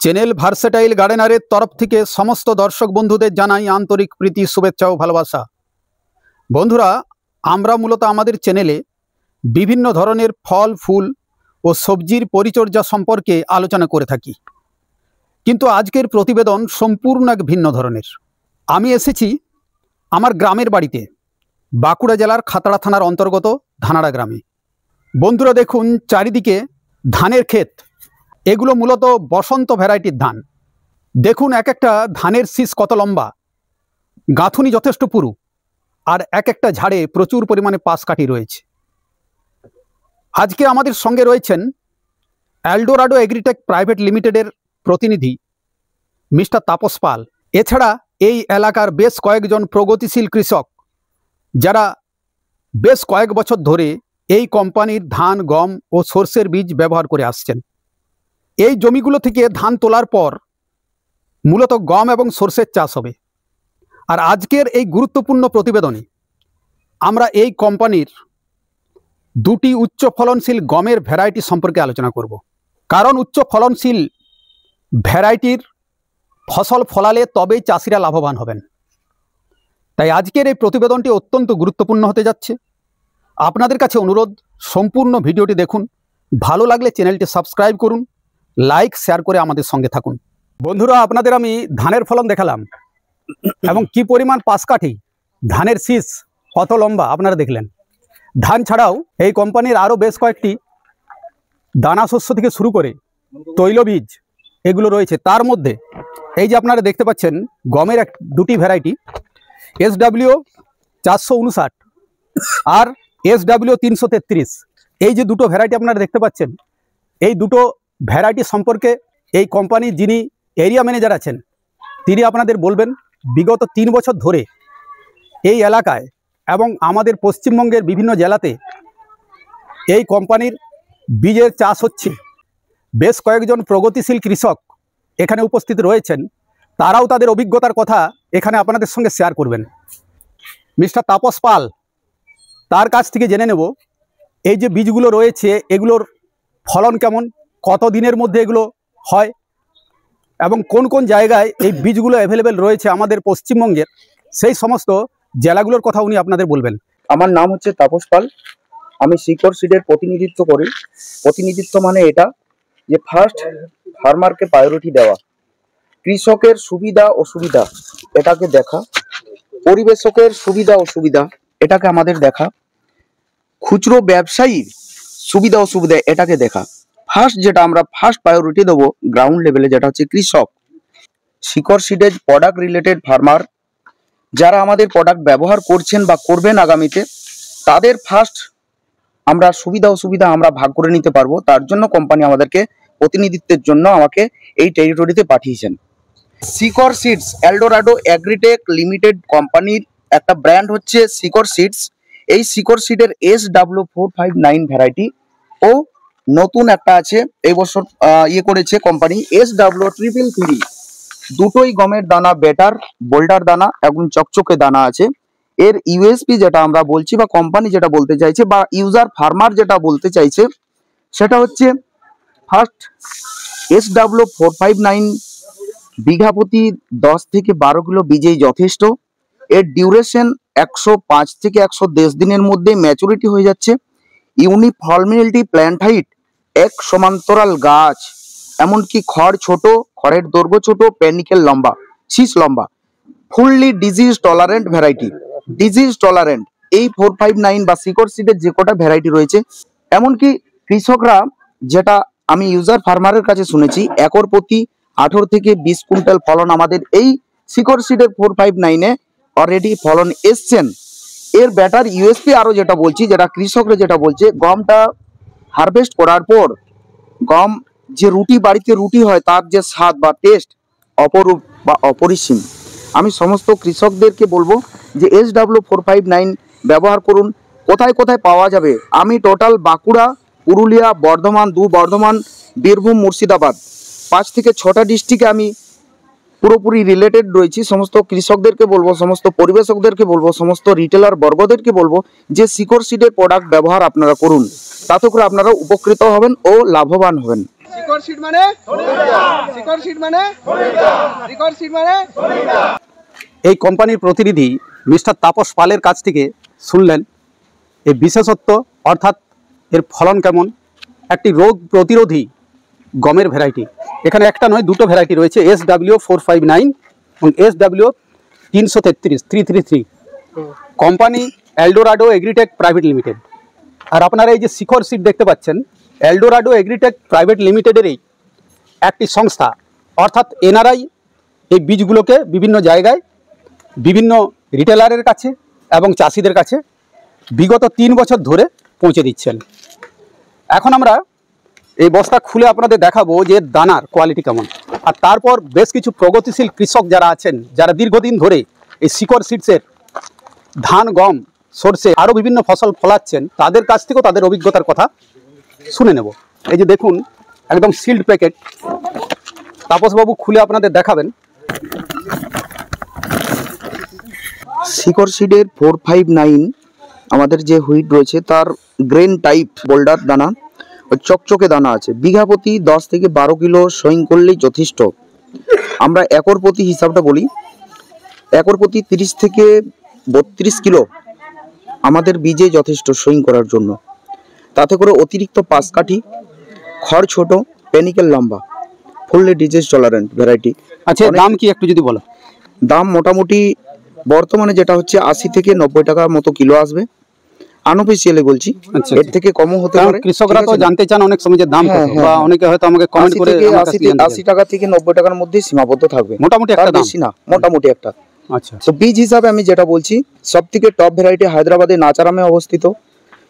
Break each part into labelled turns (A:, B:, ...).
A: Channel versatile গার্ডেনারের তরফ থেকে সমস্ত দর্শক বন্ধুদের জানাই আন্তরিক প্রীতি, শুভেচ্ছা ও ভালোবাসা। বন্ধুরা, আমরা মূলত আমাদের চ্যানেলে বিভিন্ন ধরনের ফল, ফুল ও সবজির পরিচর্যা সম্পর্কে আলোচনা করে থাকি। কিন্তু আজকের প্রতিবেদন সম্পূর্ণ এক ভিন্ন ধরনের। আমি এসেছি আমার গ্রামের বাড়িতে, বাঁকুড়া জেলার খাতড়া থানার অন্তর্গত ধানাড়া গ্রামে। বন্ধুরা, দেখুন, চারিদিকে ধানের ক্ষেত এগুলো মূলত বসন্ত ভ্যারাইটির ধান। দেখুন এক একটা ধানের শীষ কত লম্বা। গাঁথুনি যথেষ্ট পুরু আর এক একটা ঝাড়ে প্রচুর পরিমাণে পাশ কাঠি রয়েছে। আজকে আমাদের সঙ্গে রয়েছেন অ্যালডোরাডো এগ্রিটেক প্রাইভেট লিমিটেডের প্রতিনিধি মিস্টার তাপস পাল। এছাড়া এই এলাকার বেশ কয়েকজন প্রগতিশীল কৃষক যারা বেশ কয়েক বছর ধরে এই কোম্পানির ধান, গম ও সর্ষের বীজ ব্যবহার করে আসছেন। এই জমিগুলো থেকে ধান তোলার পর মূলত গম এবং সর্ষের চাষ হবে। আর আজকের এই গুরুত্বপূর্ণ প্রতিবেদনে আমরা এই কোম্পানির দুটি উচ্চ ফলনশীল গমের ভ্যারাইটি সম্পর্কে আলোচনা করব। কারণ উচ্চ ফলনশীল ভ্যারাইটির ফসল ফলালে তবেই চাষিরা লাভবান হবেন। তাই আজকের এই প্রতিবেদনটি অত্যন্ত গুরুত্বপূর্ণ হতে যাচ্ছে। আপনাদের কাছে অনুরোধ, সম্পূর্ণ ভিডিওটি দেখুন। ভালো লাগলে চ্যানেলটি সাবস্ক্রাইব করুন। লাইক শেয়ার করে আমাদের সঙ্গে থাকুন। বন্ধুরা, আপনাদের আমি ধানের ফলন দেখালাম। এবং কি পরিমাণ পাশকাঠি? ধানের শীষ কত লম্বা? আপনারা দেখলেন। ধান ছাড়াও এই কোম্পানির আরও বেশ কয়েকটি দানা শস্য থেকে শুরু করে তৈলবীজ এগুলো রয়েছে। তার মধ্যে এই যে আপনারা দেখতে পাচ্ছেন, গমের এক দুটি ভ্যারাইটি এস ডাব্লিউ চারশো উনষাট আর এস ডাব্লিউ তিনশো তেত্রিশ। এই যে দুটো ভ্যারাইটি আপনারা দেখতে পাচ্ছেন, এই দুটো ভ্যারাইটি সম্পর্কে এই কোম্পানির যিনি এরিয়া ম্যানেজার আছেন, তিনি আপনাদের বলবেন, বিগত তিন বছর ধরে এই এলাকায় এবং আমাদের পশ্চিমবঙ্গের বিভিন্ন জেলাতে এই কোম্পানির বীজের চাষ হচ্ছে। বেশ কয়েকজন প্রগতিশীল কৃষক এখানে উপস্থিত রয়েছেন, তারাও তাদের অভিজ্ঞতার কথা এখানে আপনাদের সঙ্গে শেয়ার করবেন। মিস্টার তাপস পাল, তার কাছ থেকে জেনে নেব, এই যে বীজগুলো রয়েছে, এগুলোর ফলন কেমন? কত দিনের মধ্যে এগুলো হয় এবং কোন কোন জায়গায় এই বীজগুলো অ্যাভেলেবেল রয়েছে আমাদের পশ্চিমবঙ্গের, সেই সমস্ত জেলাগুলোর কথা উনি আপনাদের বলবেন।
B: আমার নাম হচ্ছে তাপস পাল। আমি শিকড় সিডের প্রতিনিধিত্ব করি। প্রতিনিধিত্ব মানে এটা যে ফার্স্ট ফার্মারকে প্রায়োরিটি দেওয়া। কৃষকের সুবিধা অসুবিধা এটাকে দেখা। পরিবেশকের সুবিধা অসুবিধা এটাকে আমাদের দেখা। খুচরো ব্যবসায়ীর সুবিধা অসুবিধা এটাকে দেখা। ফার্স্ট যেটা আমরা ফার্স্ট প্রায়োরিটি দেবো গ্রাউন্ড লেভেলে যেটা হচ্ছে কৃষক। শিকড় সিডেজ প্রোডাক্ট রিলেটেড ফার্মার যারা আমাদের প্রোডাক্ট ব্যবহার করছেন বা করবেন আগামীতে, তাদের ফার্স্ট আমরা সুবিধা অসুবিধা আমরা ভাগ করে নিতে পারব। তার জন্য কোম্পানি আমাদেরকে প্রতিনিধিত্বের জন্য আমাকে এই টেরিটরিতে পাঠিয়েছেন। Sikar seeds Eldorado agritech limited কোম্পানির একটা ব্র্যান্ড হচ্ছে সিকর সিডস এই সিকর সিডের S W four five nine variety ও নতুন একটা আছে, এই বছর ইয়ে করেছে company S W triple three দুটোই গমের দানা বেটার বোল্ডার দানা এবং চকচকে দানা আছে। এর ইউএসপি যেটা আমরা বলছি বা কোম্পানি যেটা বলতে চাইছে বা ইউজার ফার্মার যেটা বলতে চাইছে, সেটা হচ্ছে first S W four five nine bigha প্রতি দশ থেকে বারো কিলো বীজেই যথেষ্ট। এর ডিউরেশন একশো পাঁচ থেকে একশো দেড় দিনের মধ্যে ম্যাচুরিটি হয়ে যাচ্ছে। ইউনিফর্মিলিটি প্ল্যান্ট হাইট এক সমান্তরাল গাছ, এমনকি খড় ছোট, খড়ের দৈর্ঘ্য ছোট প্যানিকেল লম্বা, শীষ লম্বা fully disease tolerant variety disease tolerant এই ফোর ফাইভ নাইন বা সিকর সিডের যে কটা ভ্যারাইটি রয়েছে। এমনকি কৃষকরা যেটা আমি ইউজার ফার্মারের কাছে শুনেছি, একর প্রতি আঠেরো থেকে বিশ কুইন্টাল ফলন আমাদের এই শিকর সিডের ফোর ফাইভ নাইনে অলরেডি ফলন এসছেন। এর ব্যাটার ইউএসপি আরও যেটা বলছি, যেটা কৃষকরা যেটা বলছে, গমটা হারভেস্ট করার পর গম যে রুটি বাড়িতে রুটি হয়, তার যে স্বাদ বা টেস্ট অপরূপ বা অপরিসীম। আমি সমস্ত কৃষকদেরকে বলব যে S W four five nine ব্যবহার করুন। কোথায় কোথায় পাওয়া যাবে? আমি টোটাল বাঁকুড়া, পুরুলিয়া, বর্ধমান, দু বর্ধমান, বীরভূম, মুর্শিদাবাদ। পাঁচ থেকে ছটা ডিস্ট্রিক্টে আমি পুরোপুরি রিলেটেড রয়েছি সমস্ত কৃষকদেরকে বলব সমস্ত পরিবেশকদেরকে বলব সমস্ত রিটেলার বর্গদেরকে বলব যে শিকড় সিডের প্রোডাক্ট ব্যবহার আপনারা করুন। তাতে করে আপনারা উপকৃত হবেন ও লাভবান হবেন।
C: শিকড় মানে? শিকড় মানে? শিকড় মানে?
A: এই কোম্পানির প্রতিনিধি মিস্টার তাপস পালের কাছ থেকে শুনলেন এই বিশেষত্ব অর্থাৎ এর ফলন কেমন? একটি রোগ প্রতিরোধী গমের ভ্যারাইটি এখানে একটা নয়, দুটো ভ্যারাইটি রয়েছে S W four five nine এবং এস ডাব্লিউ তিনশো তেত্রিশ three three three company Eldorado Agritech private limited আর আপনারা এই যে শিখর সিট দেখতে পাচ্ছেন এলডোরাডো এগ্রিটেক প্রাইভেট লিমিটেডেরই একটি সংস্থা। অর্থাৎ এনআরআই এই বীজগুলোকে বিভিন্ন জায়গায় বিভিন্ন রিটেলারের কাছে এবং চাষিদের কাছে বিগত তিন বছর ধরে পৌঁছে দিচ্ছেন। এখন আমরা এই বস্তা খুলে আপনাদের দেখাবো যে দানার কোয়ালিটি কেমন। আর তারপর বেশ কিছু প্রগতিশীল কৃষক যারা আছেন, যারা দীর্ঘদিন ধরে এই শিকড় সিডসের ধান, গম, সর্ষে আরও বিভিন্ন ফসল ফলাচ্ছেন, তাদের কাছ থেকেও তাদের অভিজ্ঞতার কথা শুনে নেব। এই যে দেখুন, একদম সিল্ড প্যাকেট তাপসবাবু খুলে আপনাদের দেখাবেন।
B: শিকড় সিডের ফোর ফাইভ নাইন আমাদের যে হুইট রয়েছে, তার গ্রেন টাইপ বোল্ডার দানা। চকচকে দানা আছে। বিঘা প্রতি দশ থেকে বারো কিলো সইং করলেই যথেষ্ট। আমরা একর প্রতি হিসাবটা বলি একর প্রতি তিরিশ থেকে বত্রিশ কিলো আমাদের বীজে যথেষ্ট সইং করার জন্য। তাতে করে অতিরিক্ত পাশ কাঠি খড় ছোট পেনিকেল লম্বা ফুললি ডিজিজ টলারেন্ট ভ্যারাইটি।
A: আচ্ছা দাম কি একটু যদি বলো?
B: দাম মোটামুটি বর্তমানে যেটা হচ্ছে আশি থেকে নব্বই টাকার মতো কিলো আসবে। আনঅফিসিয়ালি বলছি।
A: আচ্ছা,
B: এর
A: আচ্ছা।
B: থেকে কমও হতে পারে।
A: কৃষকরা তো জানতে চান অনেক সময় যে দাম
B: হ্যাঁ, হ্যাঁ,
A: বা
B: হ্যাঁ।
A: অনেকে হয়তো আমাকে কমেন্ট করে
B: থেকে
A: আমার
B: আশি
A: থেকে জানতে
B: আশি
A: চান।
B: টাকা থেকে নব্বই টাকার মধ্যে সীমাবদ্ধ থাকবে।
A: মোটামুটি একটা দাম।
B: না মোটামুটি একটা।
A: আচ্ছা
B: তো বীজ হিসাবে আমি যেটা বলছি সব থেকে টপ ভ্যারাইটি হায়দ্রাবাদে নাচারামে অবস্থিত।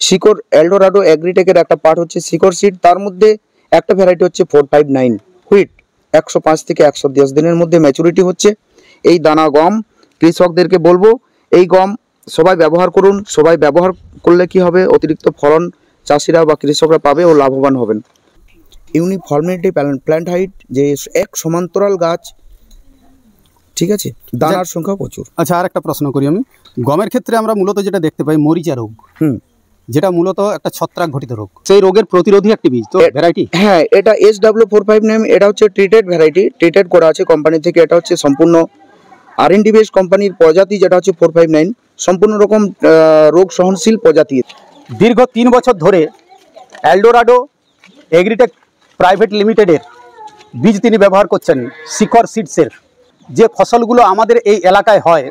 B: শিকড় এলডোরাডো অ্যাগ্রিটেকের একটা পার্ট হচ্ছে শিকর সিড তার মধ্যে একটা ভ্যারাইটি হচ্ছে ফোর ফাইভ নাইন হুইট একশো পাঁচ থেকে একশো দশ দিনের মধ্যে ম্যাচুরিটি হচ্ছে। এই দানা গম কৃষকদেরকে বলব এই গম সবাই ব্যবহার করুন সবাই ব্যবহার করলে কি হবে? অতিরিক্ত ফলন চাষিরা বা কৃষকরা পাবে ও লাভবান হবেন। ইউনিফর্মিটি প্ল্যান্ট হাইট যে এক সমান্তরাল গাছ ঠিক আছে? দানার সংখ্যা প্রচুর।
A: আচ্ছা আর একটা প্রশ্ন করি আমি। গমের ক্ষেত্রে আমরা মূলত যেটা দেখতে পাই মরিচা রোগ।
B: হুম।
A: যেটা মূলত একটা ছত্রাক ঘটিত রোগ। সেই রোগের প্রতিরোধী একটি বীজ তো ভ্যারাইটি
B: হ্যাঁ এটা S W four five name এটা হচ্ছে ট্রিটেড ভ্যারাইটি ট্রিটেড করা আছে কোম্পানি থেকে এটা হচ্ছে সম্পূর্ণ আর এন কোম্পানির প্রজাতি যেটা হচ্ছে ফোর ফাইভ নাইন সম্পূর্ণ রকম রোগ সহনশীল প্রজাতি।
A: দীর্ঘ তিন বছর ধরে এলডোরাডো এগ্রিটেক প্রাইভেট লিমিটেডের বীজ তিনি ব্যবহার করছেন, শিখর সিডসের যে ফসলগুলো আমাদের এই এলাকায় হয়,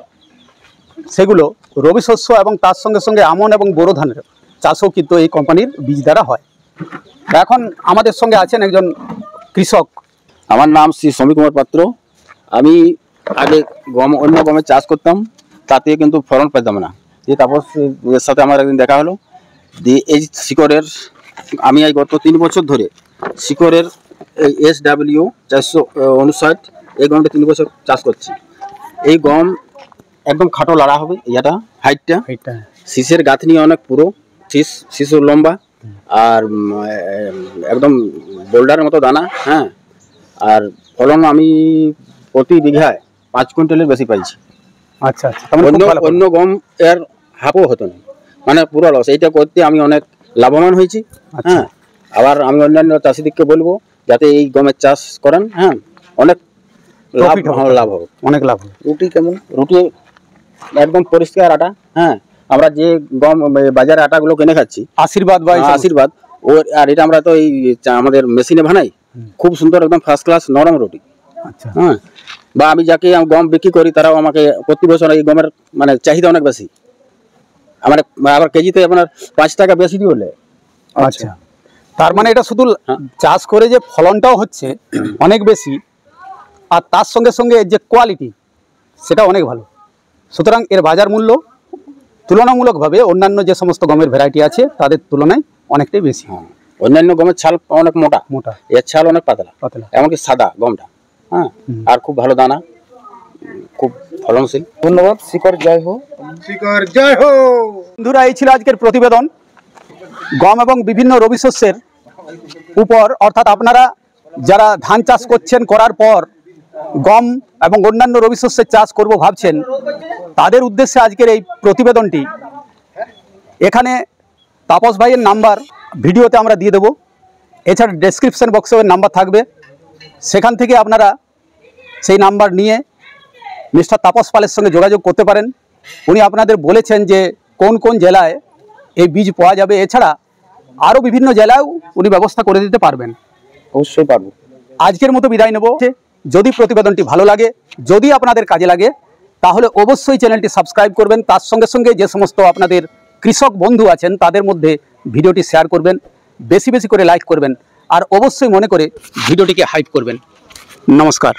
A: সেগুলো রবি শস্য এবং তার সঙ্গে সঙ্গে আমন এবং বোরো ধানের চাষও কিন্তু এই কোম্পানির বীজ দ্বারা হয়। এখন আমাদের সঙ্গে আছেন একজন কৃষক।
D: আমার নাম শ্রী সমী কুমার পাত্র। আমি আগে গম অন্য গমের চাষ করতাম তাতে কিন্তু ফলন পেতাম না। দিয়ে তারপর এর সাথে আমার একদিন দেখা হলো দিয়ে এই শিকড়ের আমি এই গত তিন বছর ধরে শিকড়ের এই এস ডাব্লিউ চারশো উনষাট এই গমটা তিন বছর চাষ করছি। এই গম একদম খাটো লাড়া হবে ইয়াটা হাইটটা
A: এটা
D: শীষের গাঁথনি অনেক পুরো শীষ শিশুর লম্বা আর একদম বোল্ডারের মতো দানা হ্যাঁ। আর ফলন আমি প্রতি বিঘায় পাঁচ কুইন্টালের বেশি পাইছি।
A: আচ্ছা আচ্ছা মানে
D: অন্য অন্য গম এর হাফও হতো না। মানে পুরো লস এইটা করতে আমি অনেক লাভবান হয়েছি।
A: আচ্ছা।
D: হ্যাঁ আবার আমি অন্যান্য চাষিদিককে বলব যাতে এই গমের চাষ করেন হ্যাঁ অনেক লাভ লাভ হবে।
A: অনেক লাভ হবে।
B: রুটি কেমন?
D: রুটি একদম পরিষ্কার আটা হ্যাঁ আমরা যে গম বাজারে আটাগুলো কিনে খাচ্ছি
A: আশীর্বাদ বা
D: হ্যাঁ, আশীর্বাদ। ও আর এটা আমরা তো এই আমাদের মেশিনে বানাই। খুব সুন্দর একদম ফার্স্ট ক্লাস নরম রুটি। হ্যাঁ। বা আমি যাকে গম বিক্রি করি তারাও আমাকে প্রতি বছর এই গমের মানে চাহিদা অনেক বেশি। আমার আবার কেজিতে আপনার পাঁচ টাকা বেশি দিয়ে হলে।
A: আচ্ছা। তার মানে এটা শুধু
D: হ্যাঁ।
A: চাষ করে যে ফলনটাও হচ্ছে অনেক বেশি আর তার সঙ্গে সঙ্গে যে কোয়ালিটি সেটা অনেক ভালো। সুতরাং এর বাজার মূল্য তুলনামূলকভাবে অন্যান্য যে সমস্ত গমের ভ্যারাইটি আছে তাদের তুলনায় অনেকটাই বেশি।
D: হ্যাঁ। অন্যান্য গমের ছাল অনেক মোটা।
A: মোটা।
D: এর ছাল অনেক পাতলা।
A: পাতলা।
D: এমনকি সাদা গমটা। হ্যাঁ আর খুব ভালো দানা খুব ফলনশীল।
B: ধন্যবাদ শিকড় জয় হোক।
C: শিকড় জয় হো
A: বন্ধুরা এই ছিল আজকের প্রতিবেদন। গম এবং বিভিন্ন রবি শস্যের উপর অর্থাৎ আপনারা যারা ধান চাষ করছেন করার পর গম এবং অন্যান্য রবি শস্যের চাষ করব ভাবছেন তাদের উদ্দেশ্যে আজকের এই প্রতিবেদনটি। এখানে তাপস ভাইয়ের নাম্বার ভিডিওতে আমরা দিয়ে দেব। এছাড়া ডেসক্রিপশন বক্সে ওর নাম্বার থাকবে। সেখান থেকে আপনারা সেই নাম্বার নিয়ে মিস্টার তাপস পালের সঙ্গে যোগাযোগ করতে পারেন। উনি আপনাদের বলেছেন যে কোন কোন জেলায় এই বীজ পাওয়া যাবে। এছাড়া আরও বিভিন্ন জেলায়ও উনি ব্যবস্থা করে দিতে পারবেন।
B: অবশ্যই পারব।
A: আজকের মতো বিদায় নেব। যদি প্রতিবেদনটি ভালো লাগে যদি আপনাদের কাজে লাগে তাহলে অবশ্যই চ্যানেলটি সাবস্ক্রাইব করবেন। তার সঙ্গে সঙ্গে যে সমস্ত আপনাদের কৃষক বন্ধু আছেন তাদের মধ্যে ভিডিওটি শেয়ার করবেন। বেশি বেশি করে লাইক করবেন। আর অবশ্যই মনে করে ভিডিওটিকে হাইপ করবেন। নমস্কার।